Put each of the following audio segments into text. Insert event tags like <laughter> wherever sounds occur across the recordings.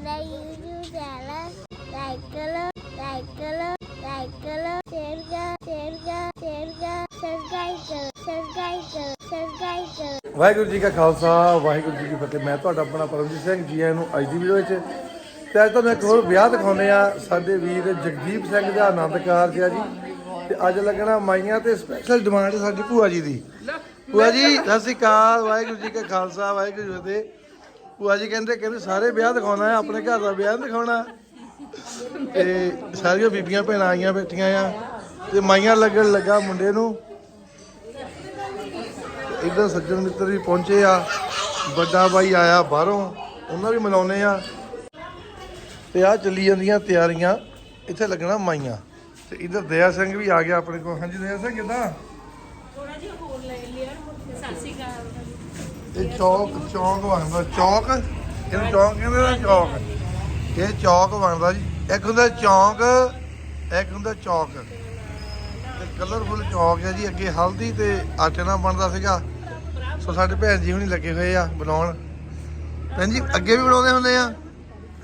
ਸਾਡਾ YouTube channel like ਕਰੋ like ਕਰੋ ਲਾਈਕ ਕਰੋ ਸ਼ੇਅਰ ਕਰੋ ਸ਼ੇਅਰ ਕਰੋ ਸ਼ੇਅਰ ਕਰੋ ਸਬਸਕ੍ਰਾਈਬ ਕਰੋ ਸਬਸਕ੍ਰਾਈਬ ਕਰੋ ਸਬਸਕ੍ਰਾਈਬ ਕਰੋ ਵਾਹਿਗੁਰੂ ਜੀ ਕਾ ਖਾਲਸਾ, ਵਾਹਿਗੁਰੂ ਜੀ ਕੀ ਫਤਿਹ। ਮੈਂ ਤੁਹਾਡਾ ਆਪਣਾ ਪਰਮਜੀਤ ਸਿੰਘ ਜੀ ਆਇਆਂ ਨੂੰ ਅੱਜ ਦੀ ਵੀਡੀਓ ਵਿੱਚ। ਤੇ ਅੱਜ ਤੁਹਾਨੂੰ ਇੱਕ ਹੋਰ ਵਿਆਹ ਦਿਖਾਉਂਦੇ ਆ ਸਾਡੇ ਵੀਰ ਜਗਦੀਪ ਸਿੰਘ ਦਾ ਆਨੰਦ ਕਾਰਜ ਆ ਜੀ ਤੇ ਅੱਜ ਲੱਗਣਾ ਮਾਈਆਂ ਤੇ ਸਪੈਸ਼ਲ ਡਿਮਾਂਡ ਸਾਡੀ ਭੂਆ ਜੀ ਦੀ। ਭੂਆ ਜੀ, ਸਤਿ ਸ਼੍ਰੀ ਅਕਾਲ, ਵਾਹਿਗੁਰੂ ਜੀ ਕਾ ਖਾਲਸਾ, ਵਾਹਿਗੁਰੂ ਜੀ ਕੀ ਫਤਿਹ। ਭੂਆ ਜੀ ਕਹਿੰਦੇ ਕਹਿੰਦੇ ਸਾਰੇ ਵਿਆਹ ਦਿਖਾਉਣਾ ਹੈ, ਆਪਣੇ ਘਰ ਦਾ ਵਿਆਹ ਨੀ ਦਿਖਾਉਣਾ। ਤੇ ਸਾਰੀਆਂ ਬੀਬੀਆਂ ਭੈਣਾਂ ਆਈਆਂ ਬੈਠੀਆਂ ਆ, ਤੇ ਮਾਈਆਂ ਲੱਗਣ ਲੱਗਾ ਮੁੰਡੇ ਨੂੰ। ਇੱਧਰ ਸੱਜਣ ਮਿੱਤਰ ਵੀ ਪਹੁੰਚੇ ਆ, ਵੱਡਾ ਬਾਈ ਆਇਆ ਬਾਹਰੋਂ, ਉਹਨਾਂ ਵੀ ਮਿਲਾਉਨੇ ਆ। ਤੇ ਆ ਚੱਲੀ ਜਾਂਦੀਆਂ ਤਿਆਰੀਆਂ, ਇੱਥੇ ਲੱਗਣਾ ਮਾਈਆਂ। ਤੇ ਇੱਧਰ ਦਇਆ ਸਿੰਘ ਵੀ ਆ ਗਿਆ ਆਪਣੇ ਕੋਲ। ਹਾਂਜੀ, ਦਇਆ ਸਿੰਘ, ਕਿਦਾਂ ਥੋੜਾ ਜਿਹਾ ਹੋਰ ਲੈ ਲਿਆ ਸਤਿ ਸ਼੍ਰੀ ਅਕਾਲ ਇਹ ਚੌਕ ਚੌਕ ਬਣਦਾ ਚੌਕ? ਇਹਨੂੰ ਚੌਕ ਕਹਿੰਦੇ ਨੇ ਚੌਕ। ਇਹ ਚੌਕ ਬਣਦਾ ਜੀ। ਇੱਕ ਹੁੰਦਾ ਚੌਕ ਇੱਕ ਹੁੰਦਾ ਚੌਕ। ਤੇ ਕਲਰਫੁਲ ਚੌਕ ਹੈ ਜੀ। ਅੱਗੇ ਹਲਦੀ ਤੇ ਆਟੇ ਨਾਲ ਬਣਦਾ ਸੀਗਾ। ਸੋ ਸਾਡੇ ਭੈਣ ਜੀ ਹੁਣੀ ਲੱਗੇ ਹੋਏ ਆ ਬਣਾਉਣ। ਭੈਣ ਜੀ ਅੱਗੇ ਵੀ ਬਣਾਉਂਦੇ ਹੁੰਦੇ ਆ?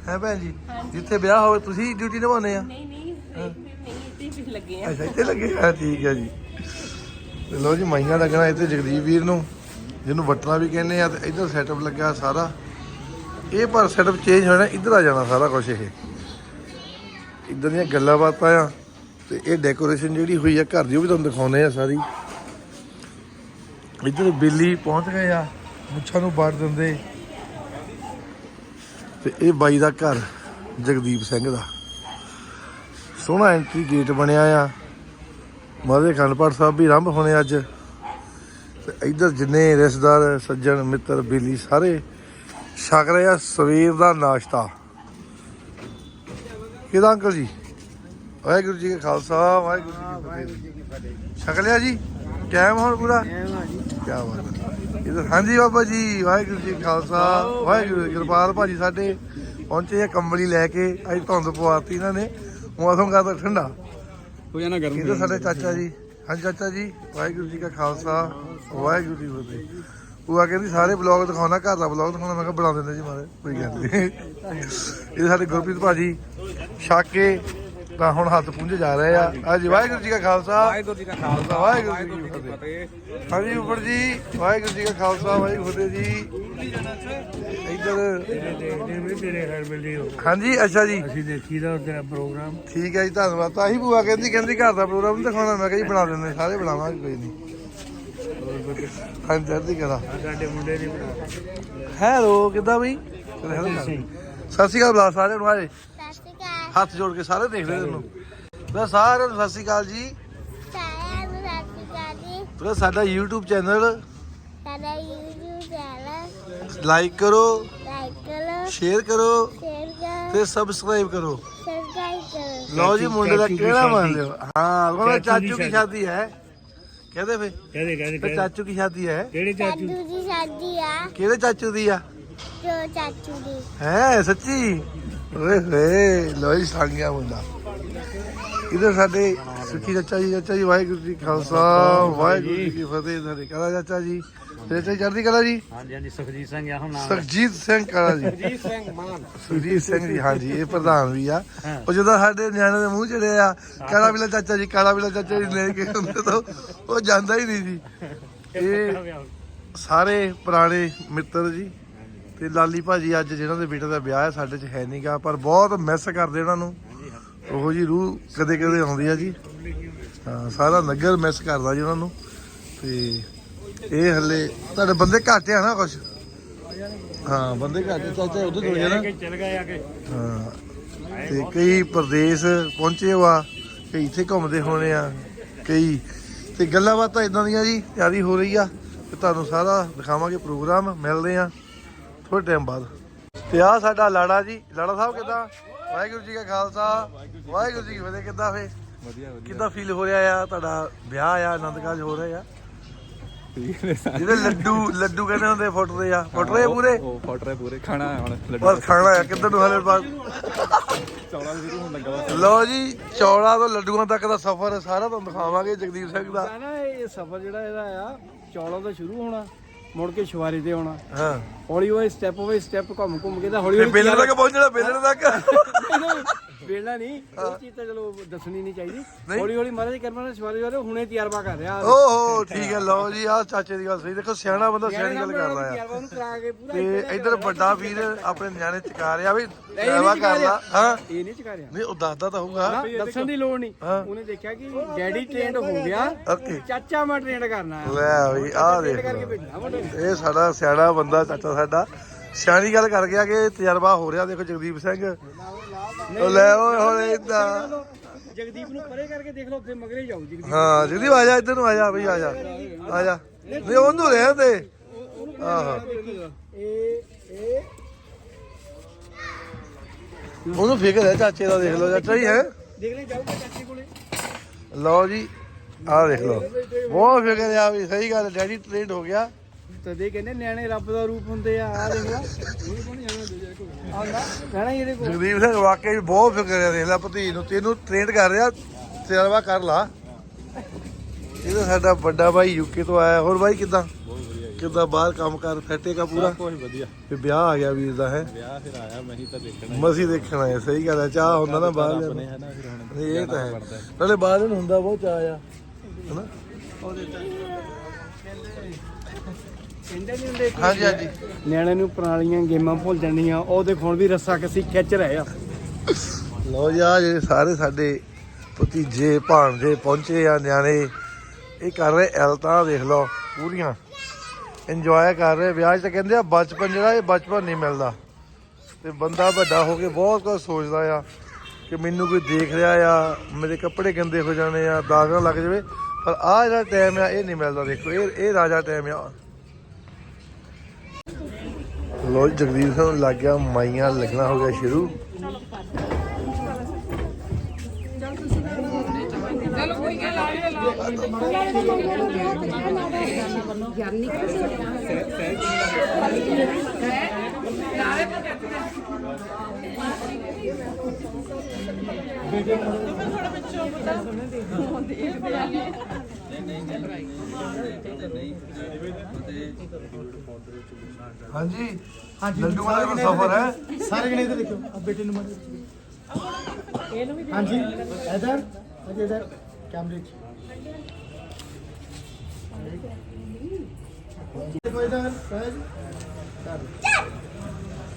ਹੈ ਭੈਣ ਜੀ? ਜਿੱਥੇ ਵਿਆਹ ਹੋਵੇ ਤੁਸੀਂ ਡਿਊਟੀ ਨਿਭਾਉਂਦੇ ਆ? ਨਹੀਂ ਨਹੀਂ ਨਹੀਂ ਇੱਥੇ ਲੱਗੇ ਆ। ਅੱਛਾ ਇੱਥੇ ਲੱਗੇ ਆ ਠੀਕ ਹੈ ਜੀ। ਲੋ ਜੀ ਮਾਈਆਂ ਲੱਗਣਾ ਇੱਥੇ ਜਗਦੀਪ ਵੀਰ ਨੂੰ। ਜਿਹਨੂੰ ਵਟਣਾ ਵੀ ਕਹਿੰਦੇ ਆ ਤੇ ਇੱਧਰ ਸੈਟਅਪ ਲੱਗਾ ਸਾਰਾ। ਇਹ ਪਰ ਸੈਟਅਪ ਚੇਂਜ ਹੋਣਾ ਇੱਧਰ ਆ ਜਾਣਾ ਸਾਰਾ ਕੁਝ ਇਹ। ਇੱਧਰ ਦੀਆਂ ਗੱਲਾਂ ਬਾਤਾਂ ਆ ਤੇ ਇਹ ਡੈਕੋਰੇਸ਼ਨ ਜਿਹੜੀ ਹੋਈ ਆ, ਘਰ ਦੀ ਉਹ ਵੀ ਤੁਹਾਨੂੰ ਦਿਖਾਉਨੇ ਆ ਸਾਰੀ। ਇੱਧਰ ਬਿੱਲੀ ਪਹੁੰਚ ਗਏ ਆ, ਮੁੱਛਾਂ ਨੂੰ ਵੱਢ ਦਿੰਦੇ। ਤੇ ਇਹ ਬਾਈ ਦਾ ਘਰ, ਜਗਦੀਪ ਸਿੰਘ ਦਾ। ਸੋਹਣਾ ਐਂਟਰੀ ਗੇਟ ਬਣਿਆ ਆ। ਮਾਦੇ ਖੰਡਪਾਠ ਸਾਹਿਬ ਵੀ ਆਰੰਭ ਹੋਣੇ ਅੱਜ। ਤੇ ਇੱਧਰ ਜਿੰਨੇ ਰਿਸ਼ਤੇਦਾਰ ਸੱਜਣ ਮਿੱਤਰ ਬੇਲੀ ਸਾਰੇ ਛਕ ਰਹੇ ਆ ਸਵੇਰ ਦਾ ਨਾਸ਼ਤਾ। ਕਿਹਦਾ ਅੰਕਲ ਜੀ? ਵਾਹਿਗੁਰੂ ਜੀ ਕਾ ਖਾਲਸਾ ਵਾਹਿਗੁਰੂ ਜੀ ਕੀ ਫਤਿਹ। ਛਕ ਲਿਆ ਜੀ? ਟਾਈਮ ਹੁਣ ਪੂਰਾ? ਕੀ ਬਾਤ ਹੈ। ਇਧਰ ਹਾਂਜੀ ਬਾਬਾ ਜੀ ਵਾਹਿਗੁਰੂ ਜੀ ਖਾਲਸਾ ਵਾਹਿਗੁਰੂ ਜੀ ਕਿਰਪਾਲ ਭਾਜੀ ਸਾਡੇ ਪਹੁੰਚੇ ਆ ਕੰਬਲੀ ਲੈ ਕੇ। ਅੱਜ ਧੁੰਦ ਪਵਾਤੀ ਇਹਨਾਂ ਨੇ। ਮੌਸਮ ਕਰਦਾ ਠੰਡਾ? ਹੋ ਜਾਣਾ ਗਰਮ ਇਹਦੇ ਸਾਡੇ ਚਾਚਾ ਜੀ? ਹਾਂਜੀ ਚਾਚਾ ਜੀ, ਵਾਹਿਗੁਰੂ ਜੀ ਕਾ ਖਾਲਸਾ, ਵਾਹਿਗੁਰੂ ਜੀ ਕੀ ਫਤਿਹ। ਉਹ ਆ ਕਹਿੰਦੀ ਸਾਰੇ ਬਲੌਗ ਦਿਖਾਉਣਾ, ਘਰ ਦਾ ਬਲੌਗ ਦਿਖਾਉਣਾ, ਮੈਂ ਕਿਹਾ ਬਣਾ ਦਿੰਦੇ ਜੀ ਮਾਰੇ, ਕੋਈ ਗੱਲ ਨਹੀਂ ਇਹ ਸਾਡੇ ਗੁਰਪ੍ਰੀਤ ਭਾਜੀ, ਛੱਕ ਕੇ ਤਾਂ ਹੁਣ ਹੱਥ ਪੁੰਝੇ ਜਾ ਰਹੇ ਆ। ਹਾਂਜੀ ਵਾਹਿਗੁਰੂ ਜੀ ਕਾ ਖਾਲਸਾ। ਵਾਹਿਗੁਰੂ ਜੀ ਕਾ ਖਾਲਸਾ। ਵਾਹਿਗੁਰੂ ਜੀ ਕੀ ਫਤਿਹ। ਹਾਂਜੀ ਉੱਪਰ ਜੀ ਵਾਹਿਗੁਰੂ ਜੀ ਕਾ ਖਾਲਸਾ ਵਾਹਿਗੁਰੂ ਫਤਿਹ ਜੀ। ਇੱਧਰ ਹਾਂਜੀ ਅੱਛਾ ਜੀ। ਅਸੀਂ ਦੇਖੀ ਦਾ ਤੇਰਾ ਪ੍ਰੋਗਰਾਮ। ਠੀਕ ਹੈ ਜੀ ਧੰਨਵਾਦ। ਤਾਂ ਹੀ ਭੂਆ ਕਹਿੰਦੀ ਕਹਿੰਦੀ ਘਰ ਦਾ ਪ੍ਰੋਗਰਾਮ ਦਿਖਾਉਣਾ। ਮੈਂ ਕਿਹਾ ਜੀ ਬਣਾ ਦਿੰਦੇ ਸਾਰੇ ਬਣਾਵਾਂਗੇ ਕੋਈ ਨਹੀਂ ਹਾਂਜੀ ਜਲਦੀ ਕਰਾ ਸਾਡੇ ਮੁੰਡੇ ਨੇ ਹੈਲੋ ਕਿੱਦਾਂ ਬਈ? ਸਤਿ ਸ਼੍ਰੀ ਅਕਾਲ ਬੁਲਾ ਸਾਰਿਆਂ ਨੂੰ ਸ਼੍ਰੀ ਅਕਾਲ ਹੱਥ ਜੋੜ ਕੇ ਸਾਰੇ ਦੇਖ ਰਹੇ ਤੈਨੂੰ। ਮੈਂ ਸਾਰਿਆਂ ਨੂੰ ਸਤਿ ਸ਼੍ਰੀ ਅਕਾਲ ਜੀ। ਸਾਰਿਆਂ ਨੂੰ ਸਤਿ ਸ਼੍ਰੀ ਅਕਾਲ ਜੀ। ਤੇ ਸਾਡਾ YouTube ਚੈਨਲ ਸਾਡਾ YouTube ਚੈਨਲ ਲਾਈਕ ਕਰੋ ਲਾਈਕ ਕਰੋ ਸ਼ੇਅਰ ਕਰੋ ਸ਼ੇਅਰ ਕਰੋ ਤੇ ਸਬਸਕ੍ਰਾਈਬ ਕਰੋ। ਸਬਸਕ੍ਰਾਈਬ ਕਰੋ। ਲਓ ਜੀ ਮੁੰਡੇ ਦਾ ਦੀ ਕਿਹੜਾ ਮੰਨ। ਲਿਓ ਹਾਂ? ਉਹਨਾਂ ਚਾਚੂ ਦੀ ਕੀ ਸ਼ਾਦੀ। ਹੈ। ਕਹਦੇ ਫੇ ਕਹਦੇ ਕਹਦੇ ਚਾਚੂ ਕੀ ਸ਼ਾਦੀ ਹੈ। ਕਿਹੜੇ ਚਾਚੂ? ਦੀ ਸ਼ਾਦੀ ਆ। ਕਿਹਦੇ ਚਾਚੂ ਦੀ ਆ? ਜੋ ਚਾਚੂ ਦੀ। ਹੈ ਸੱਚੀ? ਓਏ ਹੋਏ ਲੋਈ ਸਾਂਗਿਆ ਮੁੰਡਾ। ਇਧਰ ਸਾਡੇ ਸੁਖੀ ਚਾਚਾ ਜੀ ਚਾਚਾ ਜੀ ਵਾਹਿਗੁਰੂ ਜੀ ਖਾਲਸਾ ਵਾਹਿਗੁਰੂ ਜੀ ਕੀ ਫਤਿਹ। ਸਾਡੇ ਕਰਾ ਚਾਚਾ ਜੀ ਚਾਚਾ ਜੀ ਚੜ੍ਹਦੀ ਕਲਾ ਜੀ? ਹਾਂਜੀ ਹਾਂਜੀ ਸੁਖਜੀਤ ਸਿੰਘ ਆ ਹੁਣ ਨਾਮ ਸੁਖਜੀਤ ਸਿੰਘ ਕਲਾ ਜੀ। ਸੁਖਜੀਤ ਸਿੰਘ ਮਾਨ। ਸੁਖਜੀਤ ਸਿੰਘ ਜੀ ਹਾਂਜੀ ਇਹ ਪ੍ਰਧਾਨ ਵੀ ਆ। ਉਹ ਜਦੋਂ ਸਾਡੇ ਨਿਆਣੇ ਦੇ ਮੂੰਹ ਚੜੇ ਆ ਕਾਲਾ ਬਿਲਾ ਚਾਚਾ ਜੀ ਕਾਲਾ ਬਿਲਾ ਚਾਚਾ ਜੀ ਲੈ ਕੇ ਹੁੰਦੇ ਤਾਂ ਉਹ ਜਾਂਦਾ ਹੀ ਨਹੀਂ ਜੀ। ਇਹ ਸਾਰੇ ਪੁਰਾਣੇ ਮਿੱਤਰ ਜੀ ਤੇ ਲਾਲੀ ਭਾਜੀ ਅੱਜ ਜਿਹਨਾਂ ਦੇ ਬੇਟੇ ਦਾ ਵਿਆਹ ਹੈ ਸਾਡੇ 'ਚ ਹੈ ਨਹੀਂਗਾ ਪਰ ਬਹੁਤ ਮਿਸ ਕਰਦੇ ਉਹਨਾਂ ਨੂੰ। ਉਹੋ ਜੀ ਰੂਹ ਕਦੇ ਕਦੇ ਆਉਂਦੀ ਆ ਜੀ। ਹਾਂ ਸਾਰਾ ਨਗਰ ਮਿਸ ਕਰਦਾ ਜੀ ਉਹਨਾਂ ਨੂੰ। ਤੇ ਇਹ ਹੱਲੇ ਤੁਹਾਡੇ ਬੰਦੇ ਘੱਟ ਆ ਨਾ ਕੁਛ? ਹਾਂ ਬੰਦੇ ਘੱਟ ਆ, ਚਾਚਾ ਉਧਰ ਤੋਂ ਨਾ? ਚਲ ਗਏ ਆ ਕੇ। ਹਾਂ ਤੇ ਕਈ ਪ੍ਰਦੇਸ਼ ਪਹੁੰਚੇ ਵਾ ਕਈ ਇੱਥੇ ਘੁੰਮਦੇ ਹੋਣੇ ਆ ਕਈ ਤੇ ਗੱਲਾਂ ਬਾਤਾਂ ਇਦਾਂ ਦੀਆਂ ਜੀ ਤਿਆਰੀ ਹੋ ਰਹੀ ਆ। ਤੇ ਤੁਹਾਨੂੰ ਸਾਰਾ ਦਿਖਾਵਾਂਗੇ ਪ੍ਰੋਗਰਾਮ ਮਿਲਦੇ ਆ। ਥੋੜੇ ਟਾਈਮ ਬਾਅਦ। ਤੇ ਆ ਸਾਡਾ ਲਾੜਾ ਜੀ। ਲਾੜਾ ਸਾਹਿਬ ਕਿਦਾਂ? ਵਾਹਿਗੁਰੂ ਜੀ ਕਾ ਖਾਲਸਾ। ਵਾਹਿਗੁਰੂ ਜੀ ਕੀ ਫਤਿਹ। ਕਿਦਾਂ ਫੇ? ਵਧੀਆ ਵਧੀਆ। ਕਿਦਾਂ ਫੀਲ ਹੋ ਰਿਹਾ ਆ? ਤੁਹਾਡਾ ਵਿਆਹ ਆ ਆਨੰਦ ਕਾਰਜ ਹੋ ਰਿਹਾ ਆ? ਜਿਹਦੇ ਲੱਡੂ ਲੱਡੂ ਕਹਿੰਦੇ ਹੁੰਦੇ ਫੁੱਟ ਰਹੇ ਆ। ਫੁੱਟ ਰਹੇ ਪੂਰੇ? ਉਹ ਫਟ ਰਹੇ ਪੂਰੇ। ਖਾਣਾ ਹੁਣ ਲੱਡੂ ਬਸ ਖਾਣਾ ਆ। ਕਿੱਧਰ ਨੂੰ ਹਲੇ ਬਾਅਦ? ਚੌਲਾਂ ਦੇ ਸ਼ੁਰੂ ਹੋਣ ਲੱਗਾ ਵਾ। ਲਓ ਜੀ ਚੌੜਾ ਤੋਂ ਲੱਡੂਆਂ ਤੱਕ ਦਾ ਸਫ਼ਰ ਸਾਰਾ ਤੁਹਾਨੂੰ ਦਿਖਾਵਾਂਗੇ ਜਗਦੀਪ ਸਿੰਘ ਦਾ। ਨਾ ਇਹ ਸਫ਼ਰ ਜਿਹੜਾ ਇਹਦਾ ਆ ਚੌਲਾਂ ਤੋਂ ਸ਼ੁਰੂ ਹੋਣਾ। ਮੁੜ ਕੇ ਸ਼ਵਾਰੇ ਤੇ ਆਉਣਾ। ਹਾਂ। ਹੌਲੀ ਹੌਲੀ ਸਟੈਪ ਬਾਈ ਸਟੈਪ ਘੁੰਮ ਘੁੰਮ ਕੇ ਤਾਂ ਹੌਲੀ ਹੌਲੀ ਬੇਲਣ ਤੱਕ ਪਹੁੰਚਣਾ ਬੇਲਣ ਤੱਕ। <laughs> ਵੇਲਾ ਨਹੀਂ। ਇਹ ਚੀਜ਼ ਤਾਂ ਚਲੋ ਦੱਸਣੀ ਨਹੀਂ ਚਾਹੀਦੀ। ਹੌਲੀ ਹੌਲੀ ਮਹਾਰਾਜ ਕਰਮਾਂ ਨਾਲ ਸ਼ਵਾਰੇ ਵਾਲੇ ਹੁਣੇ ਤਜਰਬਾ ਕਰ ਰਿਹਾ। ਓਹੋ ਠੀਕ ਹੈ ਲਓ ਜੀ ਆ ਚਾਚੇ ਦੀ ਗੱਲ ਸਹੀ। ਦੇਖੋ ਸਿਆਣਾ ਬੰਦਾ ਸਿਆਣੀ ਗੱਲ ਕਰਦਾ ਆ। ਤਜਰਬਾ ਉਹਨੂੰ ਕਰਾ ਕੇ ਪੂਰਾ ਤੇ ਇਧਰ ਵੱਡਾ ਵੀਰ ਆਪਣੇ ਨਿਆਣੇ ਚਕਾ ਰਿਹਾ ਵੀ ਨਹੀਂ ਡਰਾਵਾ ਚੁਕਾ ਕਰ ਲਾ ਰਿਹਾ। ਹਾਂ। ਇਹ ਨਹੀਂ ਚੁਕਾ ਰਿਹਾ। ਨਹੀਂ ਉਹ ਦੱਸਦਾ ਤਾਂ ਹੋਊਗਾ। ਦੱਸਣ ਦੀ ਲੋੜ ਨਹੀਂ। ਹਾਂ। ਉਹਨੇ ਦੇਖਿਆ ਕਿ ਡੈਡੀ ਟ੍ਰੇਨਡ ਹੋ ਗਿਆ। ਚਾਚਾ ਮੈਂ ਟ੍ਰੇਨਡ ਕਰਨਾ ਹੈ ਲੈ ਬਈ ਆ ਦੇਖ। ਇਹ ਸਾਡਾ ਸਿਆਣਾ ਬੰਦਾ ਚਾਚਾ ਸਾਡਾ। ਸਿਆਣੀ ਗੱਲ ਕਰ ਗਿਆ ਕਿ ਤਜਰਬਾ ਹੋ ਰਿਹਾ ਦੇਖੋ ਜਗਦੀਪ ਸਿੰਘ। ਉਹ ਲੈ ਓਏ ਹੁਣ ਇਦਾਂ ਜਗਦੀਪ ਨੂੰ ਪਰੇ ਕਰਕੇ ਦੇਖ ਲਓ ਉੱਥੇ ਮਗਰੇ ਜਾਊ ਜਗਦੀਪ। ਹਾਂ ਜਗਦੀਪ ਆ ਜਾ ਇੱਧਰ ਨੂੰ ਆ ਜਾ ਬਈ ਆ ਜਾ। ਆ ਜਾ। ਨਹੀਂ ਉਹਨੂੰ ਰਹਿਣ ਦੇ ਆਹੋ। ਇਹ ਇਹ ਉਹਨੂੰ ਫਿਕਰ ਹੈ ਚਾਚੇ ਦਾ ਦੇਖ ਲਓ ਚਾਚਾ ਹੀ ਹੈ? ਦੇਖ ਲੈ ਜਾਊਗਾ ਚਾਚੇ ਕੋਲੇ। ਲਓ ਜੀ ਆਹ ਦੇਖ ਲਓ। ਬਹੁਤ ਫਿਕਰ ਆ ਵੀ ਸਹੀ ਗੱਲ ਡੈਡੀ ਟ੍ਰੇਨਡ ਹੋ ਗਿਆ। ਤਦੇ ਕਹਿੰਦੇ ਨਿਆਣੇ ਰੱਬ ਦਾ ਰੂਪ ਹੁੰਦੇ ਆ ਆ ਦੇਖ ਲਾ। ਆਉਂਦਾ ਕਹਿਣਾ ਇਹਦੇ ਕੋਲ। ਜਗਦੀਪ ਸਿੰਘ ਵਾਕਈ ਬਹੁਤ ਫਿਕਰ ਹੈ ਦੇਖ ਲੈ ਭਤੀਜ ਨੂੰ ਤੈਨੂੰ ਕਰ ਰਿਹਾ ਤਜਰਬਾ ਕਰ ਲਾ। ਇਹ ਤਾਂ ਸਾਡਾ ਵੱਡਾ ਭਾਈ ਯੂਕੇ ਤੋਂ ਆਇਆ ਹੋਰ ਭਾਈ ਕਿਦਾਂ? ਕਿਦਾਂ ਬਾਹਰ ਕੰਮ ਕਰ ਫੈਟੇਗਾ ਪੂਰਾ? ਕੋਈ ਵਧੀਆ। ਤੇ ਵਿਆਹ ਆ ਗਿਆ ਵੀਰ ਦਾ ਹੈ? ਵਿਆਹ ਫਿਰ ਆਇਆ ਮੈਂ ਹੀ ਤਾਂ ਦੇਖਣਾ ਮਸੀ ਦੇਖਣਾ ਹੈ ਸਹੀ ਗੱਲ ਹੈ ਚਾਹ ਹੁੰਦਾ ਨਾ ਬਾਹਰ ਲਿਆ ਹੈ ਨਾ ਫਿਰ ਹੁਣ ਨਹੀਂ, ਇਹ ਤਾਂ ਹੈ। ਨਾਲੇ ਬਾਹਰ ਨੂੰ ਹੁੰਦਾ ਬਹੁਤ ਚਾਹ ਆ ਹਨਾ? ਕਹਿੰਦੇ ਨਹੀਂ ਹੁੰਦੇ ਕਿ ਹਾਂਜੀ ਹਾਂਜੀ। ਨਿਆਣਿਆਂ ਨੂੰ ਪੁਰਾਣੀਆਂ ਗੇਮਾਂ ਭੁੱਲ ਜਾਂਦੀਆਂ ਉਹ ਦੇਖੋ ਹੁਣ ਵੀ ਰੱਸਾ ਕਸੀ ਖਿੱਚ ਰਹੇ ਆ। ਲੋ ਜੀ ਆ ਜਿਹੜੇ ਸਾਰੇ ਸਾਡੇ ਭਤੀਜੇ ਭਾਣਜੇ ਪਹੁੰਚੇ ਆ ਨਿਆਣੇ। ਇਹ ਕਰ ਰਹੇ ਐਲਤਾਂ ਦੇਖ ਲਓ ਪੂਰੀਆਂ। ਇੰਜੋਏ ਕਰ ਰਹੇ ਵਿਆਹ ਤਾਂ ਕਹਿੰਦੇ ਆ ਬਚਪਨ ਜਿਹੜਾ ਇਹ ਬਚਪਨ ਨਹੀਂ ਮਿਲਦਾ। ਤੇ ਬੰਦਾ ਵੱਡਾ ਹੋ ਕੇ ਬਹੁਤ ਕੁਝ ਸੋਚਦਾ ਆ ਕਿ ਮੈਨੂੰ ਕੋਈ ਦੇਖ ਰਿਹਾ ਆ ਮੇਰੇ ਕੱਪੜੇ ਗੰਦੇ ਹੋ ਜਾਣੇ ਆ ਦਾਗ ਲੱਗ ਜਾਵੇ। ਪਰ ਆ ਜਿਹੜਾ ਟਾਈਮ ਆ ਇਹ ਨਹੀਂ ਮਿਲਦਾ ਦੇਖੋ ਇਹ ਇਹ ਰਾਜਾ ਟਾਈਮ ਆ। ਲੋ ਜਗਦੀਪ ਸਿੰਘ ਨੂੰ ਲੱਗ ਗਿਆ ਮਾਈਆਂ ਲੱਗਣਾ ਹੋ ਗਿਆ ਸ਼ੁਰੂ। ਹਾਂਜੀ ਹਾਂਜੀ ਲੱਡੂ ਵਾਲਾ ਦਾ ਸਫਰ ਹੈ ਸਾਰੇ ਜਣੇ ਇਧਰ ਦੇਖੋ ਆ ਬੇਟੇ ਨੂੰ ਮਾਰ ਹਾਂਜੀ ਇਧਰ ਅਜੇ ਇਧਰ ਕੈਮਰੇ 'ਚ ਦੇਖੋ ਇਧਰ ਸਹਿਜ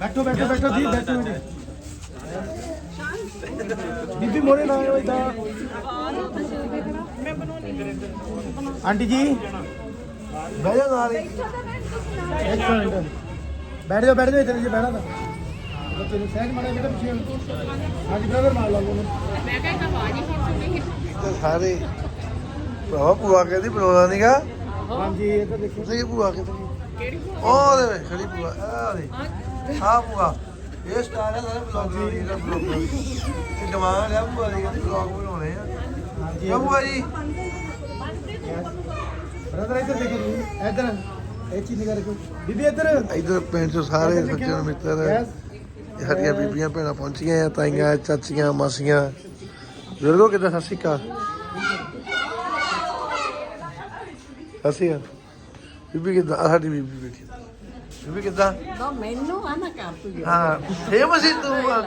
ਬੈਠੋ ਬੈਠੋ ਬੈਠੋ ਜੀ ਬੈਠੋ ਜੀ ਬੀਬੀ ਮੋਰੇ ਨਾ ਆਇਓ ਇਦਾਂ। ਆਂਟੀ ਜੀ ਬਹਿ ਜਾ ਨਾਲ ਹੀ। ਇੱਕ ਮਿੰਟ। ਬੈਠ ਜਾਓ ਬੈਠ ਜਾਓ ਇੱਧਰ ਜੀ ਬੈਠਾ ਤਾਂ। ਬੱਚੇ ਨੂੰ ਸਹਿਜ ਮਾੜਾ ਬੇਟਾ ਪਿੱਛੇ ਹਾਂਜੀ ਬ੍ਰਦਰ ਮਾਰ ਲਾ ਲਓ ਤੇ ਸਾਰੇ ਭਰਾਵਾ ਭੂਆ ਕਹਿੰਦੀ ਬਣਾਉਣਾ ਨਹੀਂਗਾ ਹਾਂਜੀ ਇੱਧਰ ਦੇਖੋ। ਤੁਸੀਂ ਭੂਆ ਭੂਆ ਉਹ ਦੇ ਵੇ, ਖੜੀ ਭੂਆ ਆ ਦੇ ਆ ਭੂਆ। ਇਹ ਸਟਾਰ ਹੈ ਸਾਰੇ ਬਲੌਗ ਵਾਲੀ ਦਾ। ਬਲੌਗ ਇਹ ਡਿਮਾਂਡ ਹੈ ਭੂਆ ਦੀ ਕਹਿੰਦੀ ਬਲੌਗ ਬਣਾਉਣੇ ਆ। ਹਾਂਜੀ। ਕਿਉਂ ਭੂਆ ਜੀ? ਬ੍ਰਦਰ ਇੱਧਰ ਦੇਖੋ ਜੀ ਇੱਧਰ। ਇਹ ਚੀਜ਼ ਨਿਗਰ ਰੱਖੋ ਬੀਬੀ ਇੱਧਰ। ਇਧਰ ਪਿੰਡ ਚੋਂ ਸਾਰੇ ਸੱਜਣ ਮਿੱਤਰ. ਸਾਡੀਆਂ ਬੀਬੀਆਂ ਭੈਣਾਂ ਪਹੁੰਚੀਆਂ ਆ ਤਾਈਆਂ ਚਾਚੀਆਂ ਮਾਸੀਆਂ। ਬਜ਼ੁਰਗੋ ਕਿੱਦਾਂ? ਸਤਿ ਸ਼੍ਰੀ ਅਕਾਲ। ਸਤਿ ਸ਼੍ਰੀ ਅਕਾਲ। ਬੀਬੀ ਕਿੱਦਾਂ? ਸਾਡੀ ਬੀਬੀ ਬੈਠੀ ਬੀਬੀ ਕਿੱਦਾਂ? ਮੈਨੂੰ ਆ ਨਾ ਕਰ ਤੂੰ ਹਾਂ ਫੇਮਸ ਹੀ ਤੂੰ ਆ।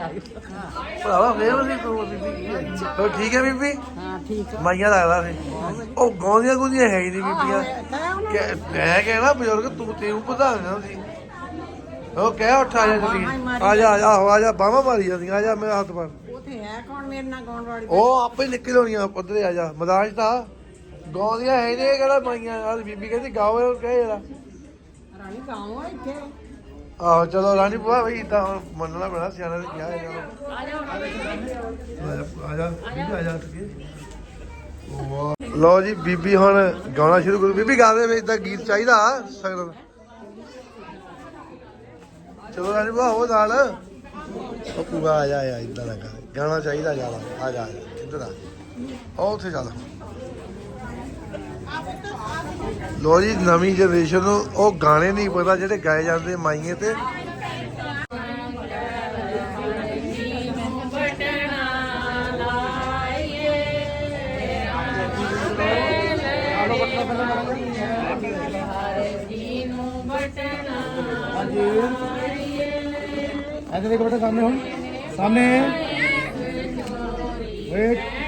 ਭਰਾਵਾ ਫੇਮਸ ਹੀ ਤੂੰ ਆ ਬੀਬੀ। ਹੋ ਠੀਕ ਹੈ ਬੀਬੀ? ਹਾਂ ਠੀਕ ਮਾਈਆਂ ਲੱਗਦਾ ਫੇ ਉਹ ਗਾਉਂਦੀਆਂ ਗੁੰਦੀਆਂ ਹੈ ਹੀ ਨਹੀਂ ਬੀਬੀਆਂ। ਕਿ ਮੈਂ ਕਹਿਣਾ ਬਜ਼ੁਰਗ ਤੂੰ ਤੈਨੂੰ ਨਾ ਸੀ। ਉਹ ਕਹਿ ਉੱਠ ਆ ਜਾ ਜਲਦੀ। ਆ ਜਾ ਆ ਜਾ ਆਹੋ, ਆ ਜਾ ਬਾਹਾਂ ਮਾਰੀ ਜਾਂਦੀਆਂ ਆ ਜਾ ਮੇਰਾ ਹੱਥ ਫੜ ਉਥੇ ਹੈ ਕੌਣ ਮੇਰੇ ਨਾਲ ਗਾਉਣ ਵਾਲੀ? ਉਹ ਆਪੇ ਨਿਕਲ ਆਉਣੀਆਂ ਉਧਰੇ ਆ ਜਾ। ਮੈਦਾਨ 'ਚ ਤਾਂ ਗਾਉਂਦੀਆਂ ਹੈ ਨਹੀਂ ਕਿਹੜਾ ਮਾਈਆਂ ਆ ਬੀਬੀ ਕਹਿੰਦੀ ਗਾਓ ਉਹ ਕਹੇ ਜਰਾ। ਰਾਣੀ ਗਾਉਂ ਆ ਇੱਥੇ। ਆਹੋ ਚਲੋ ਰਾਣੀ ਬੁਆ ਬਈ ਤਾਂ ਹੁਣ ਮੰਨਣਾ ਪੈਣਾ ਸਿਆਣਾ ਨੇ ਕਿਹਾ ਹੈ ਚਲੋ ਆ ਜਾ ਆ ਜਾ ਬੀਬੀ ਆ ਜਾ ਉੱਠ ਕੇ ਲਓ ਜੀ ਬੀਬੀ ਹੁਣ ਗਾਉਣਾ ਸ਼ੁਰੂ ਕਰੂ। ਬੀਬੀ ਗਾ ਦੇ ਵਿੱਚ ਤਾਂ ਗੀਤ ਚਾਹੀਦਾ ਸਗਨ ਚਲੋ ਰਾਣੀ ਬਾ ਉਹ ਨਾਲ। ਉਹ ਪੂਗਾ ਆ ਜਾ ਆ ਇਦਾਂ ਦਾ ਕਰ ਗਾਣਾ ਚਾਹੀਦਾ ਜ਼ਿਆਦਾ। ਆ ਜਾ ਆ ਜਾ, ਇੱਧਰ ਆ। ਉਹ ਉੱਥੇ ਚੱਲ। ਲੋ ਜੀ ਨਵੀਂ ਜਨਰੇਸ਼ਨ ਨੂੰ ਉਹ ਗਾਣੇ ਨਹੀਂ ਪਤਾ ਜਿਹੜੇ ਗਾਏ ਜਾਂਦੇ ਮਾਈਏ ਤੇ। ਹਾਂਜੀ। ਇੱਧਰ ਸਾਹਮਣੇ ਹੁਣ। ਸਾਹਮਣੇ। ਵੇਟ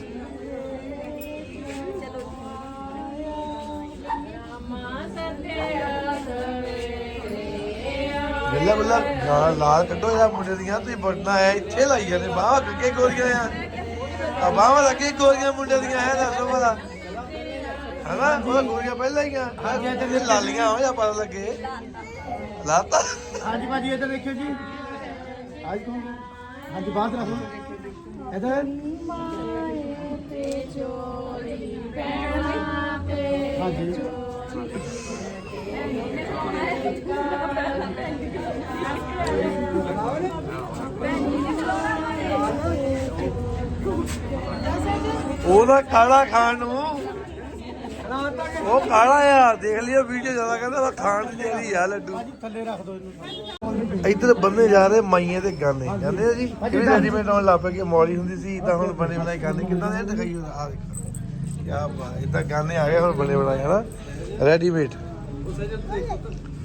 ਯਾਰ ਲਾਲ ਕੱਢੋ ਯਾਰ ਮੁੰਡੇ ਦੀਆਂ ਤੁਸੀਂ ਬੜਨਾ ਹੈ ਇੱਥੇ ਲਾਈਆਂ ਨੇ ਬਾਹਾਂ ਕੱਗੇ ਗੋਰੀਆਂ ਆ ਆ ਬਾਹਾਂ ਲੱਗੇ ਗੋਰੀਆਂ ਮੁੰਡੇ ਦੀਆਂ ਹੈ ਦੱਸੋ ਭਲਾ ਹਨਾ ਉਹ ਗੋਰੀਆਂ ਪਹਿਲਾਂ ਹੀ ਆ ਹਾਂ ਤੇ ਲਾਲੀਆਂ ਹੋ ਜਾਂ ਪਤਾ ਲੱਗੇ ਲਾਤਾ ਹਾਂਜੀ ਭਾਜੀ ਇੱਧਰ ਦੇਖਿਓ ਜੀ ਅੱਜ ਕੌਣ ਹਾਂਜੀ ਬਾਤ ਰੱਖੋ ਇੱਧਰ ਹਾਂਜੀ ਹਾਂਜੀ ਉਹਦਾ ਕਾਲਾ ਖਾਣ ਨੂੰ। ਉਹ ਕਾਲਾ ਆ, ਦੇਖ ਲਿਓ ਵੀਡੀਓ ਜ਼ਿਆਦਾ ਕਹਿੰਦਾ ਵਾ ਖਾਣ ਦੀ ਜਿਹੜੀ ਆ, ਲੱਡੂ। ਇੱਧਰ ਬੰਦੇ ਜਾ ਰਹੇ ਮਾਈਆਂ ਦੇ ਗਾਣੇ ਕਹਿੰਦੇ ਆ ਜੀ? ਕਿਹੜੇ ਰੈਡੀਮੇਡ ਨਾਲ ਲੱਭ ਕੇ ਮੌਲੀ ਹੁੰਦੀ ਸੀ, ਤਾਂ ਹੁਣ ਬਣੇ ਬਣਾਏ ਗਾਣੇ ਕਿੰਨਾ ਨੇ ਦਿਖਾਈ ਹੁੰਦਾ ਆ ਦੇਖੋ। ਕੀ ਬਾਤ ਇਦਾਂ ਗਾਣੇ ਆ ਗਏ, ਹੁਣ ਬਣੇ ਬਣਾਏ, ਹਨਾ? ਰੈਡੀਮੇਡ।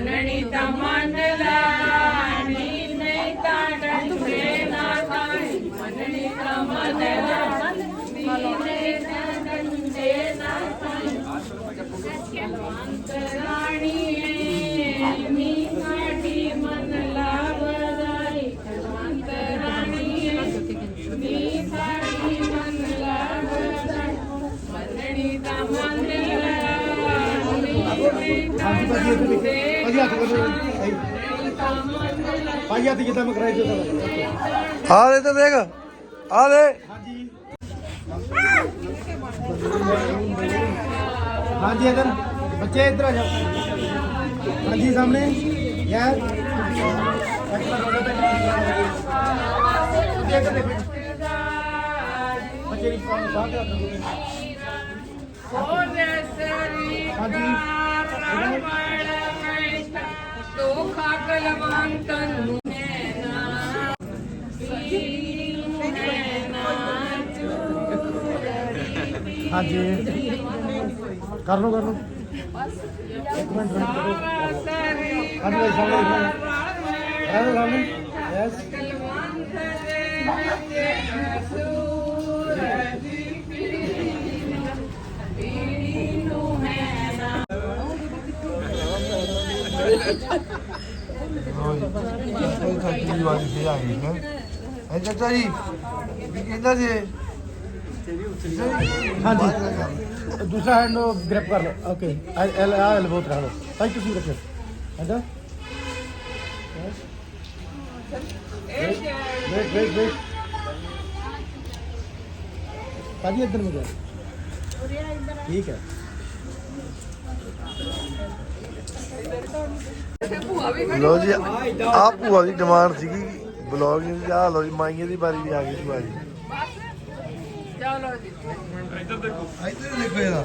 ਮਨਣੀ ਤਾਂ ਮਨ ਲਾਣੀ ਭਾਈ ਹੱਥ ਜਿੱਦਾਂ ਆ ਦੇ ਤੇ ਦੇਖ ਆ ਦੇ। ਹਾਂਜੀ। ਹਾਂਜੀ ਇਧਰ। ਬੱਚੇ ਇਧਰ ਆ ਜਾਓ। ਹਾਂਜੀ ਸਾਹਮਣੇ। ਯਾਰ। ਇੱਕ ਮਿੰਟ ਰੋਣਾ ਬੱਚੇ ਦੀ ਫੋਨ ਸਾਹ ਤੇ ਰੱਖੋ ਹੋਰ ਦੇ ਸਰੀ ਹਾਂਜੀ। ਨਾਲ ਵੜ ਵੈਸਾ ਦੋਖਾ ਕਲਮਾਨ ਤਨੂ ਨੈਣਾ ਪੀਰੂ ਨੈਣਾ ਚੂੜੀ ਹਾਂਜੀ। ਕਰ ਲਓ ਕਰ ਲਓ। ਇੱਕ ਮਿੰਟ ਰੁਕ ਜਾਓ। ਹਾਂਜੀ ਸਾਹਮਣੇ ਸਾਹਮਣੇ। ਸਾਹਮਣੇ ਯੈਸ ਕਲਮਾਨ ਤਨੂ ਨੈਣਾ ਚੂੜੀ ਕੋਈ ਖੱਟੀ ਵਾਲੀ ਤੇ ਆਈ ਹੈ ਐ ਚਾਚਾ ਜੀ ਵੀ ਕਹਿੰਦਾ ਜੇ ਹਾਂਜੀ ਦੂਸਰਾ ਹੈਂਡ ਗ੍ਰੈਪ ਕਰ ਲਓ ਓਕੇ ਐਲ ਆ ਐਲ ਬੋਤ ਰੱਖ ਲਓ। ਭਾਈ, ਤੁਸੀਂ ਰੱਖੋ ਅੱਛਾ ਵੇਟ ਵੇਟ ਵੇਟ ਭਾਜੀ, ਇੱਧਰ ਮੁੜ ਜਾ ਠੀਕ ਹੈ। ਲੋ ਜੀ ਆ ਭੂਆ ਦੀ ਡਿਮਾਂਡ ਸੀਗੀ ਬਲੌਗ ਦੀ ਆ ਲੋ ਜੀ ਮਾਈਏ ਦੀ ਵਾਰੀ ਵੀ ਆ ਗਈ ਭੂਆ ਜੀ। ਚਲੋ ਜੀ ਇੱਧਰ ਦੇਖੋ ਇਹਦਾ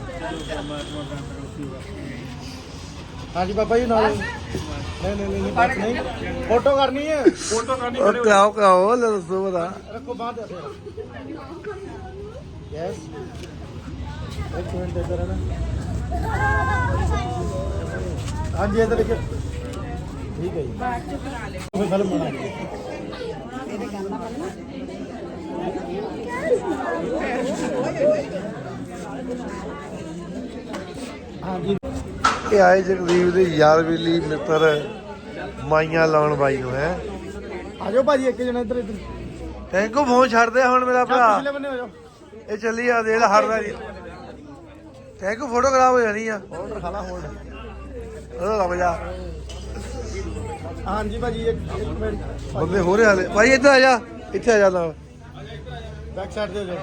ਹਾਂਜੀ ਬਾਬਾ ਜੀ ਨਾਲ ਨਹੀਂ ਨਹੀਂ ਨਹੀਂ ਬਸ ਨਹੀਂ। ਫੋਟੋ ਕਰਨੀ ਹੈ। ਫੋਟੋ ਕਰਨੀ ਉਹ ਕਾਓ ਕਾਓ ਲੈ ਦੱਸੋ ਬਤਾ ਰੱਖੋ ਬਾਂਹ ਤੇ ਇਹ ਆਏ ਜਗਦੀਪ ਦੇ ਯਾਰ ਵੇਲੀ ਮਿੱਤਰ ਮਾਈਆਂ ਲਾਉਣ ਬਾਈ ਨੂੰ ਹੈ ਆ ਜਾਓ ਭਾਜੀ ਇੱਕ ਜਣਾ ਇੱਧਰ ਇੱਧਰ ਥੈਂਕ ਯੂ ਫੋਨ ਛੱਡ ਦੇ ਹੁਣ ਮੇਰਾ ਪਿਛਲੇ ਭਰਾ ਬੰਨੇ ਹੋ ਜਾਓ ਇਹ ਚੱਲੀ ਆ ਦੇਖ ਹਰ ਵਾਰੀ। ਥੈਂਕ ਯੂ ਫੋਟੋ ਖਰਾਬ ਹੋ ਜਾਣੀ ਆ? ਹੋਲਡਰ ਖਾਲਾ ਹੋਲਡ ਉਹ ਲੱਗ ਜਾ। ਹਾਂਜੀ ਭਾਜੀ ਇੱਕ ਇੱਕ ਮਿੰਟ। ਬੰਦੇ ਹੋ ਰਹੇ ਹਾਲੇ। ਭਾਈ ਇੱਧਰ ਆ ਜਾ। ਇੱਥੇ ਆ ਜਾ ਨਾਲ ਬੈਕ ਸਾਈਡ ਦੇ ਹੋ ਜਾਓ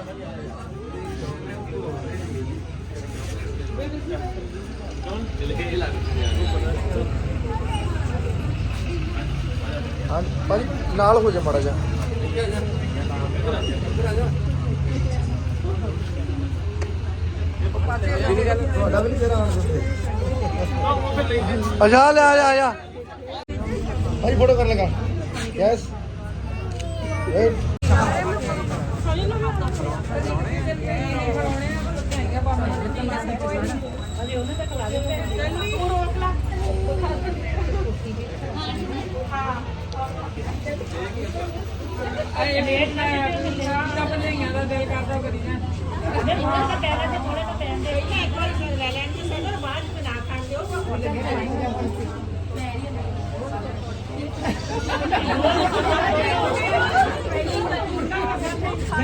ਹਾਂ ਭਾਜੀ ਨਾਲ ਹੋ ਜਾ ਮਾੜਾ ਜਾ ਤੁਹਾਡਾ ਵੀ ਨਹੀਂ ਤੇਰਾ ਆਉਣ ਦਿੰਦੇ ਅੱਛਾ ਲੈ ਆ ਜਾ ਆ ਜਾ। ਭਾਈ ਫੋਟੋ ਕਰ ਲਗਾ। ਯੈਸ ਵੇਟ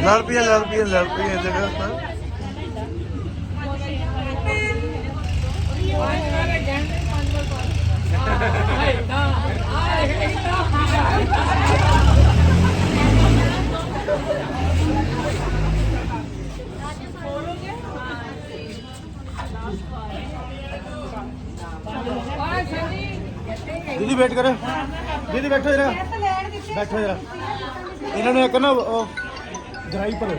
ਲੜ ਪਈਆਂ ਲੜ ਪਈਆਂ ਲੜ ਪਈਆਂ ਜਗ੍ਹਾ ਤਾਂ। ਦੀਦੀ ਵੇਟ ਕਰੋ। ਦੀਦੀ ਬੈਠੋ ਜਰਾ। ਬੈਠੋ ਜਰਾ। ਇਹਨਾਂ ਨੂੰ ਇੱਕ ਨਾ ਉਹ ਜਰਾਈ ਭਰੋ।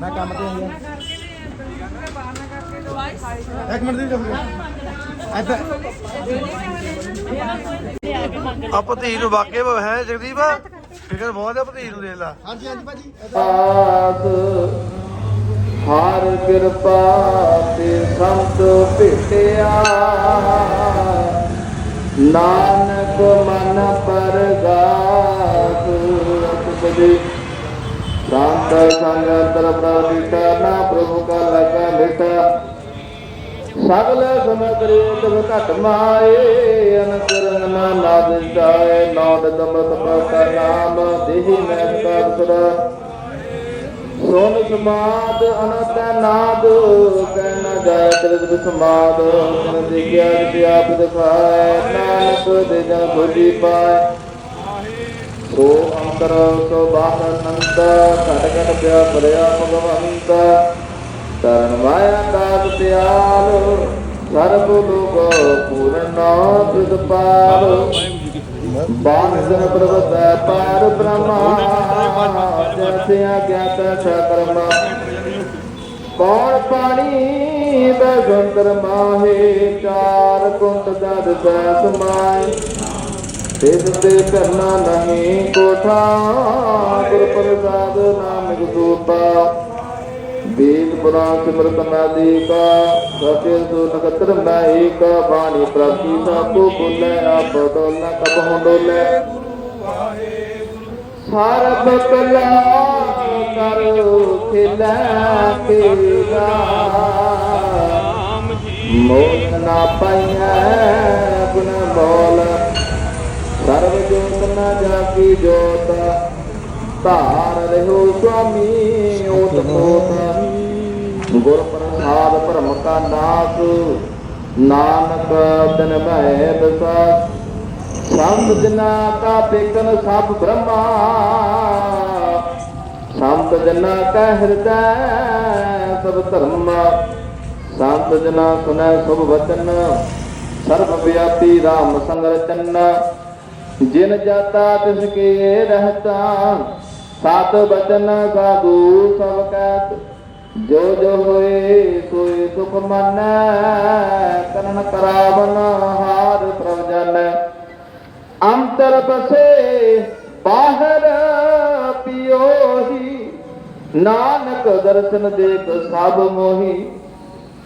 ਮੈਂ ਕੰਮ ਤੇ ਆਇਆ ਇੱਕ ਮਿੰਟ ਦੀ ਇੱਧਰ। ਆ ਭਤੀ ਨੂੰ ਵਾਕੇ ਹੈ ਜਗਦੀਪ? ਫਿਕਰ ਬਹੁਤ ਹੈ ਭਤੀ ਨੂੰ ਦੇਖ ਲਾ। ਹਾਂਜੀ ਹਾਂਜੀ ਭਾਜੀ। ਆਸ ਹਰ ਕਿਰਪਾ ਤੇ ਸੰਤ ਭੇਟਿਆ। ਨਾਨਕ ਮਨ ਪਰਗਾਸ ਉਪਦੇ ਸੰਤ ਸੰਗ ਅੰਤਰ ਪ੍ਰਤੀਤਾ ਨਾ ਪ੍ਰਭੂ ਕਾ ਲਗਾ ਮਿਟਾ। ਸਗਲ ਸਮਗਰੇ ਤਬ ਘਟ ਮਾਏ ਅਨਕਰਨ ਨਾ ਨਾਦ ਜਾਏ ਨੌਦ ਦਮਤ ਪ੍ਰਤਾ ਨਾਮ ਦੇਹੀ ਮੈਂ ਕਰ ਸਦਾ। ਸੋਨ ਸਮਾਦ, ਅਨੰਤ ਨਾਦ ਕਹਿ ਨ ਜਾਏ ਤ੍ਰਿਤ ਸਮਾਦ ਤਨ ਦੇਖਿਆ ਜਿ ਆਪ ਦਿਖਾਏ ਨਾਨਕ ਦੇ ਜਨ ਖੋਜੀ ਪਾਏ ਸੋ ਅੰਤਰ ਸੋ ਬਾਹਰ ਨੰਦ ਘਟ ਘਟ ਪਿਆ ਪਰਿਆ ਭਗਵੰਤ ਤਰਨ ਮਾਇਆ ਦਾਸ ਤਿਆਲ ਸਰਬ ਲੋਕ ਪੂਰਨ ਤੁਧ ਪਾਲ ਬਾਣ ਪ੍ਰਭਤੈ ਪਾਰ ਬ੍ਰਹਮਾ ਜੈਸੇ ਗਿਆਤ ਸਕਰਮਾ ਕੌਣ ਪਾਣੀ ਦਾ ਮਾਹੇ? ਚਾਰ ਕੁੰਟ ਦਦ ਸਮਾਏ ਤਿਸ ਤੇ ਕਰਨਾ ਨਹੀਂ ਕੋਠਾ। ਗੁਰ ਪ੍ਰਸਾਦ ਨਾਨਕ ਸੂਪਾ ਵੇਦ ਪੁਰਾਣ ਸਿਮਰਤ ਨਾਦੀ ਕਾ ਸਤਿ ਸੋ ਨਗਤਰ ਮੈਂ ਏਕ ਬਾਣੀ ਪ੍ਰਾਪਤੀ ਸਾਬੋ ਬੋਲੇ ਆਪ ਡੋਲਾ ਕਬ ਡੋਲੇ। ਸਰਬ ਕਲਾ ਕਰ ਖਿਲਾ ਖੇਲਾ ਮੋਹ ਨਾ ਪਾਈਐ ਗੁਣ ਮੋਲ। ਸਰਬ ਜੋਤ ਨਾ ਜਾਗੀ ਜੋਤ। ਧਾਰ ਰਹੋ ਸੁਆਮੀ ਓਤ ਮੋਤ ਗੁਰ ਪ੍ਰਸਾਦ ਭਰਮ ਕਾ ਨਾਸ। ਨਾਨਕ ਦਿਨ ਮੈਂ ਦਸਾ ਸੰਤ ਜਨਾ ਕਾ ਬੇਕਨ ਸਭ ਬ੍ਰਹਮਾ। ਸੰਤ ਜਨਾ ਕਾ ਹਿਰਦੈ ਸਭ ਧਰਮ। ਸੰਤ ਜਨਾ ਸੁਨੈ ਸਭ ਵਚਨ, ਸਰਬ ਵਿਆਪੀ RAM ਸੰਗ ਰਚਨ ਜਿਨ ਜਾਤਾ ਤਿਸ ਕੇ ਰਹਤਾ, ਸਤ ਬਚਨ ਸਾਧੂ ਸਭ ਕਹਿਤ ਜੋ ਜੋ ਹੋਏ ਸੋਏ ਸੁਖ ਮੰਨੈ ਕਰਨ ਕਰਾਵਨ ਹਾਰ ਪ੍ਰਭ ਜਾਣੈ ਅੰਤਰ ਬਸੇ ਬਾਹਰ ਪਿਓਹੀ ਨਾਨਕ ਦਰਸ਼ਨ ਦੇਖ ਸਭ ਮੋਹੀ,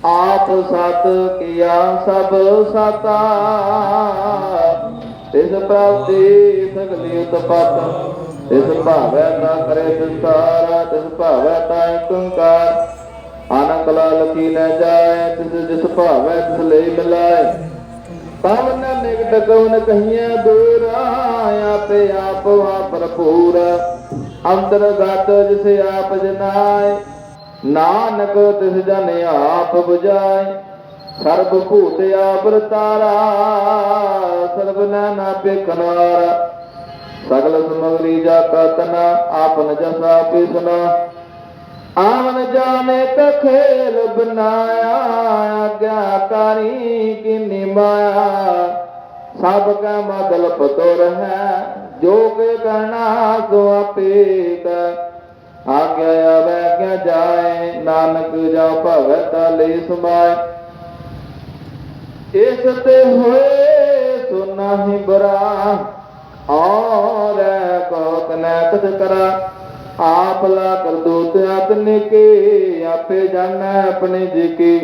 ਆਪ ਸਤ ਕੀਆ ਸਭ ਸਤਾ। ਤਿਸ ਪ੍ਰਾਪਤੀ ਸਗਲੀ ਉਤਪਤ, ਤਿਸ ਭਾਵੈ ਤਾ ਕਰੇ ਸੰਸਾਰ, ਤਿਸ ਭਾਵੈ ਤਾ ਏਕੰਕਾਰ ਆਨੰਦ ਲਾਲ ਕੀ ਨ ਜਾਏ, ਤਿਸ ਜਿਸ ਭਾਵੈ ਤਿਸ ਲਈ ਮਿਲਾਏ। ਪਵਨ ਨਿਕਟ ਕਉਨ ਕਹੀਏ ਦੂਰ ਆਪੇ ਆਪ ਵਾ ਭਰਪੂਰ। ਅੰਤਰਗਤ ਜਿਸ ਆਪ ਜਨਾਏ, ਨਾਨਕ ਤਿਸ ਜਨ ਆਪ 부ਝਾਏ ਸਰਬ ਭੂਤ ਆਵਰਤਾਰਾ ਸਰਬ ਨਾਨਾ ਪੇਖਨਾਰ ਸਗਲ ਸਮਗਰੀ ਜਾ ਕਤਨਾ ਆਪਨ ਜਸਾ ਆਪੇ ਆਵਨ ਜਾਣੇ ਤ ਖੇਲ ਬਨਾਇਆ ਆਗਿਆਕਾਰੀ ਕਿਨੀ ਮਾਇਆ। ਸਭ ਕਾ ਮਦਲ ਪਤੋ ਹੈ ਜੋ ਕੇ ਕਰਨਾ ਸੋ ਆਪੇ ਕੈ ਆਗਿਆ ਆਵੈ ਜਾਏ, ਨਾਨਕ ਜਾ ਭਗਤ ਤਾਲੇ ਸਮਾਏ ਇਸ ਤੇ ਹੋਏ ਸੋ ਨਾਹੀ ਬਰਾ, ਔਰ ਕੋ ਕਨੈ ਤਤ ਕਰਾ। ਆਪ ਲਾ ਕਰ ਦੂਤ ਆਪਨੇ ਕੇ, ਆਪੇ ਜਾਣੈ ਆਪਣੇ ਜੀ ਕੀ।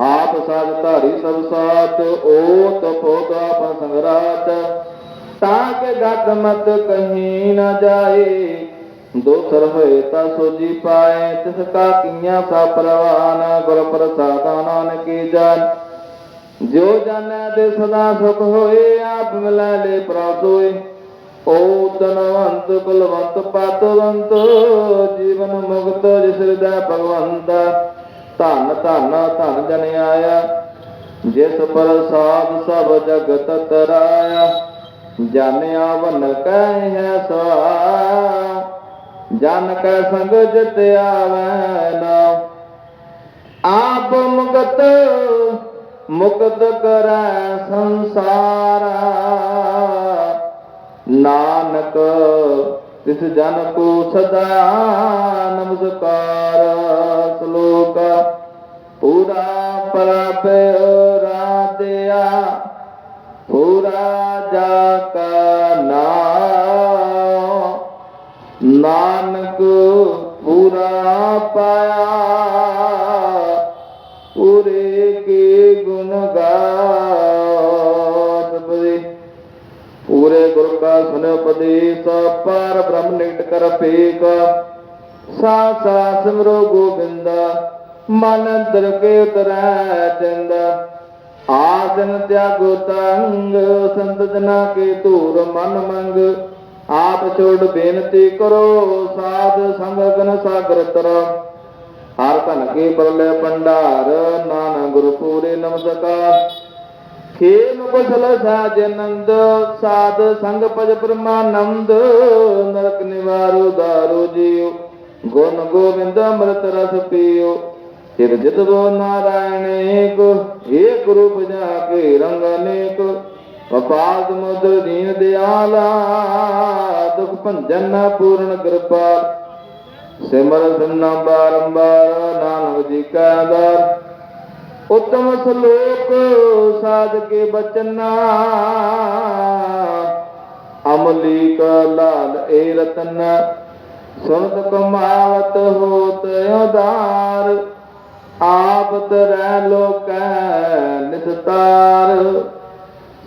ਆਪ ਸਾਜ ਧਾਰੀ ਸਭ ਸਾਥ ਓਤ ਪੋਤ ਆਪਨ ਸੰਗਰਾਤ ਗਤ ਮਤ ਕਹੀਂ ਨਾ ਜਾਏ। ਦੋਸਰ ਹੋਏ ਤਾਂ ਸੋਜੀ ਪਾਏ, ਤਿਸ ਕਾ ਕੀਆਂ ਸਾ ਪ੍ਰਵਾਨ, ਗੁਰ ਪ੍ਰਸਾਦਾ ਨਾਨਕੀ ਜਾਨ। ਜੋ ਜਾਣੈ ਦੇ ਸਦਾ ਸੁਖ ਹੋਏ, ਆਪ ਮਿਲੈ ਲੈ ਪ੍ਰਾਸੋਏ ਓ ਤਨਵੰਤ ਕੁਲਵੰਤ ਪਤਵੰਤ ਜੀਵਨ ਮੁਕਤ ਜਿਸ ਹਿਰਦੈ ਭਗਵੰਤ। ਧਨ ਧਨ ਧਨ ਜਨ ਆਇਆ, ਜਿਸ ਪ੍ਰਸਾਦ ਸਭ ਜਗਤ ਤਰਾਇਆ। ਜਾਣਿਆ ਵਨ ਕਹਿ ਹੈ ਸਵਾ ਜਨ ਕੈ ਸੰਗ ਜਿਤ ਆਵੈ ਨਾ। ਆਪ ਮੁਕਤ ਮੁਕਤ ਕਰੈ ਸੰਸਾਰਾ। ਨਾਨਕ, ਤਿਸ ਜਨ ਕੋ ਸਦਾ ਨਮਸਕਾਰ। ਸ਼ਲੋਕ, ਪੂਰਾ ਪ੍ਰਭ ਰਾਧਿਆ। ਪੂਰਾ ਜਾ ਕਾ ਨਾਮ, ਨਾਨਕ ਪੂਰਾ ਪਾਇਆ। ਪੂਰੇ ਕੇ ਗੁਣ ਗਾਤ ਬਦੇ ਪੂਰੇ ਗੁਰ ਕਾ ਸੁਨ ਉਪਦੇਸ਼ ਪਰ ਬ੍ਰਹਮ ਨਿਕਟ ਕਰ ਪੇਕ ਸਾ ਸਾ ਸਿਮਰੋ ਗੋਬਿੰਦਾ, ਮਨ ਅੰਦਰ ਕੇ ਉਤਰੈ ਚੰਦ ਆਸਨ ਤਿਆਗੋ ਤੰਗ, ਸੰਤ ਜਨਾ ਕੇ ਧੂਰ ਮਨ ਮੰਗ। ਆਪ ਛੋੜ ਬੇਨਤੀ ਕਰੋ, ਸਾਧ ਸੰਗ ਗਨ ਸਾਗਰ ਤਰ। ਹਰ ਧਨ ਕੇ ਪਰਲੇ ਭੰਡਾਰ, ਨਾਨਕ ਗੁਰੂ ਪੂਰੇ ਨਮਸਕਾਰ। ਖੇਮ ਕੁਸ਼ਲ ਸਾਜ ਨੰਦ ਸਾਧ ਸੰਗ ਪਜ ਪ੍ਰਮਾਨੰਦ। ਨਰਕ ਨਿਵਾਰੋ ਦਾਰੋ ਜੀਉ, ਗੁਣ ਗੋਬਿੰਦ ਅੰਮ੍ਰਿਤ ਰਸ ਪੀਓ ਸਿਰ ਜਿਤਵੋ ਨਾਰਾਇਣ ਏਕ ਏਕ ਰੂਪ ਜਾ ਕੇ ਰੰਗ ਅਨੇਕ ਵਪਾਦ ਮੁਦ ਦੀਨ ਦਿਆਲਾ ਦੁਖ ਭੰਜਨ ਪੂਰਨ ਕਿਰਪਾਲ। ਸਿਮਰ ਸੁਨਾ ਬਾਰੰਬਾਰ, ਨਾਨਕ ਜੀ ਕਾ ਦਰ। ਉਤਮ ਸ਼ਲੋਕ ਸਾਧ ਕੇ ਬਚਨਾ। ਅਮਲੀ ਕਾ ਲਾਲ ਏ ਰਤਨ, ਸੁਨਤ ਕਮਾਵਤ ਹੋਤ ਉਦਾਰ। ਆਪ ਤਰੈ ਲੋਕੈ ਨਿਸਤਾਰ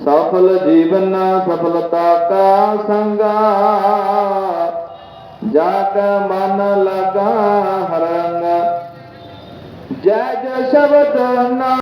ਸਫਲ ਜੀਵਨ ਸਫਲਤਾ ਕਾ ਸੰਗਾ। ਜਾ ਕੈ ਮਨ ਲਗਾ ਹਰੰਗ। ਜੈ ਜੈ ਸ਼ਬਦ ਨਾ